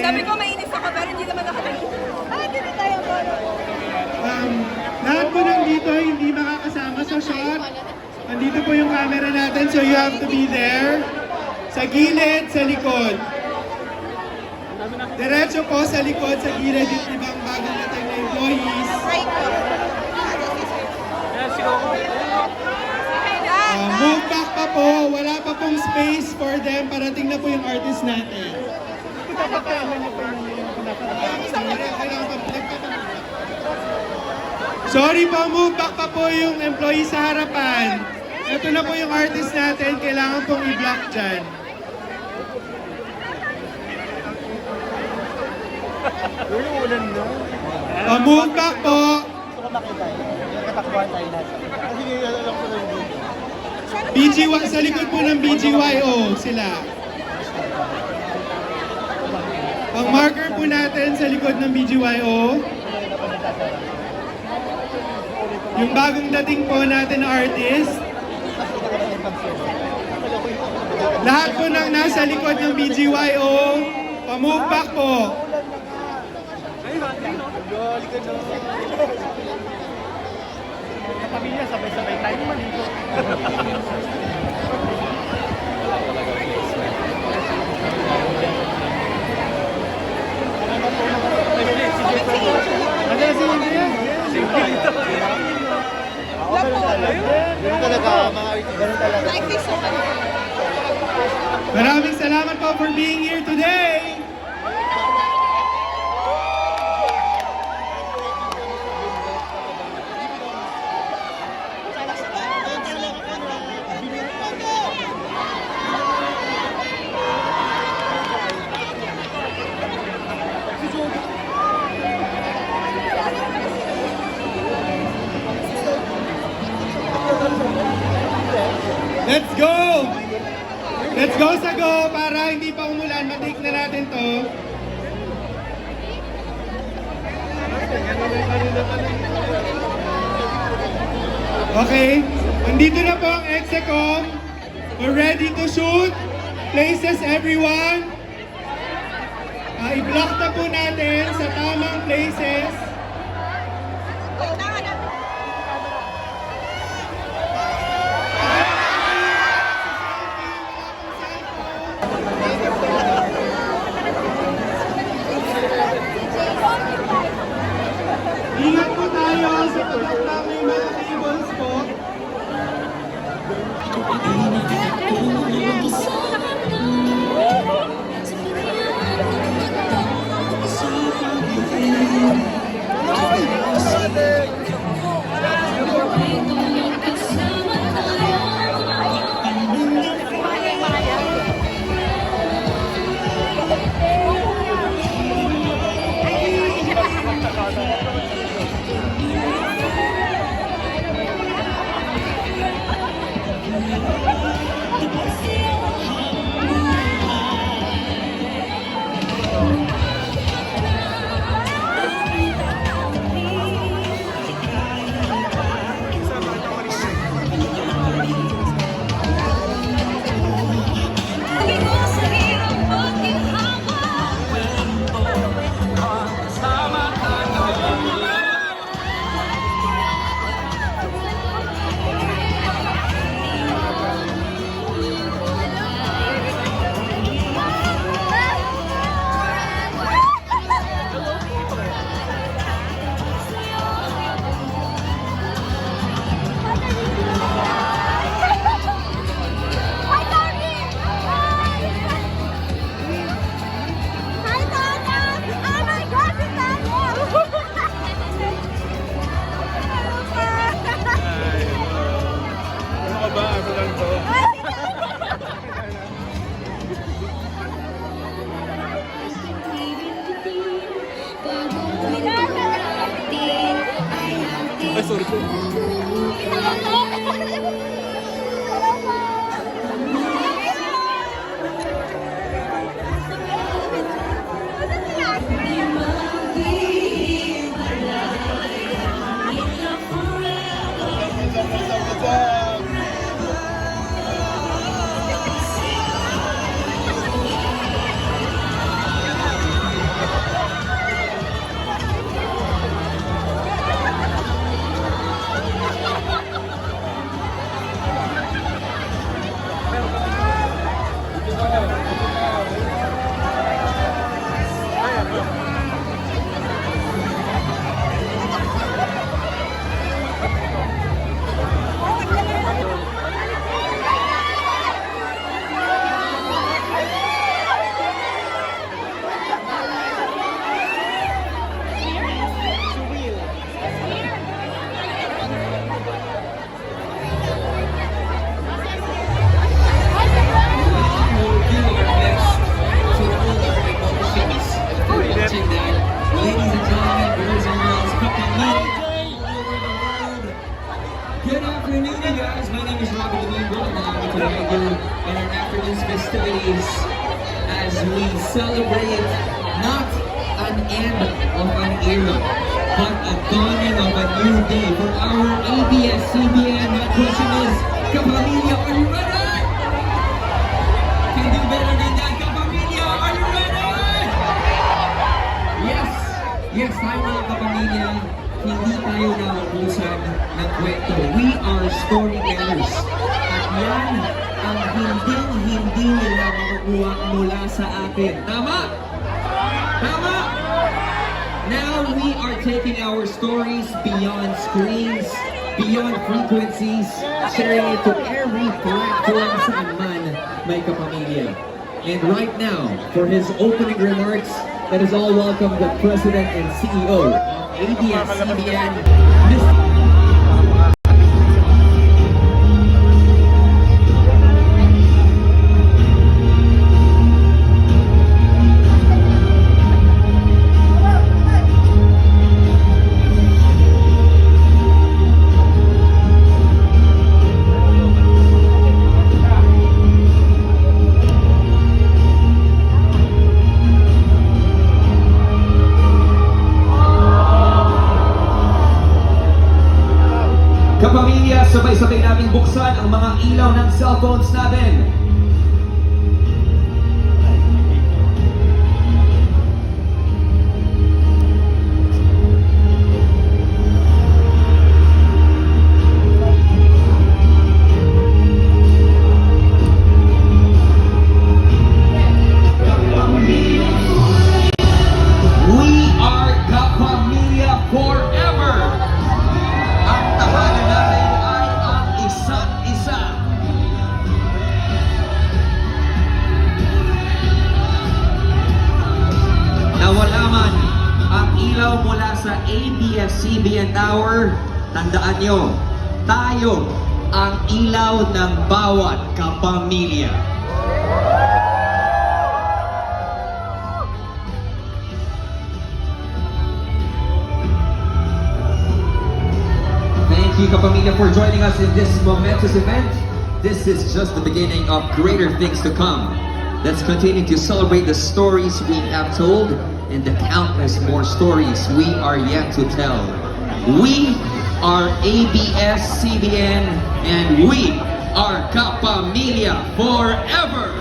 Sabi ko mainis ako pero hindi naman ako Ah, hindi tayo Um, lahat po nandito hindi makakasama sa shot. Nandito po yung camera natin, so you have to be there. Sa gilid, sa likod. Diretso po sa likod, sa gilid, yung ibang bagong dating na employees. Uh, move back pa po, wala pa pong space for them. Parating na po yung artist natin. Sorry po, move back pa po yung employee sa harapan. Ito na po yung artist natin, kailangan pong i-block dyan. Uh, move back po. BGY, sa likod po ng BGYO sila. Ang marker po natin sa likod ng BGYO. Yung bagong dating po natin na artist. Lahat po ng nasa likod ng BGYO, pa-move back po. Gali ka no. Sa pamilya, sabay-sabay tayo maligo. talaga, mga ganun talaga. Maraming salamat po for being here today. Let's Let's go sa go para hindi pa umulan. Matake na natin to. Okay. Nandito na po ang Execom. We're ready to shoot. Places everyone. Ah, i-block na po natin sa tamang places. Ingat po tayo sa pagkakta may mga cables po. Celebrate not an end of an era, but a dawning of a new day for our ABS-CBN. Is, Kapamilya, ready? Can do better than that, Kapamilya, ready? Yes! Yes, tayo mga kapamilya, hindi tayo nauubusan ng kwento. We are storytellers. At yan ang hindi-hindi nila makukuha mula sa atin. Tama? Tama? Now we are taking our stories beyond screens, beyond frequencies, sharing it to every platform saan man may kapamilya. And right now, for his opening remarks, let us all welcome the President and CEO of ABS-CBN, Mr. Kapamilya, sabay-sabay nating buksan ang mga ilaw ng cellphones natin. ABS-CBN Tower, tandaan nyo, tayo ang ilaw ng bawat kapamilya. Thank you, Kapamilya, for joining us in this momentous event. This is just the beginning of greater things to come. Let's continue to celebrate the stories we have told and the countless more stories we are yet to tell. We are ABS-CBN and we are Kapamilya forever!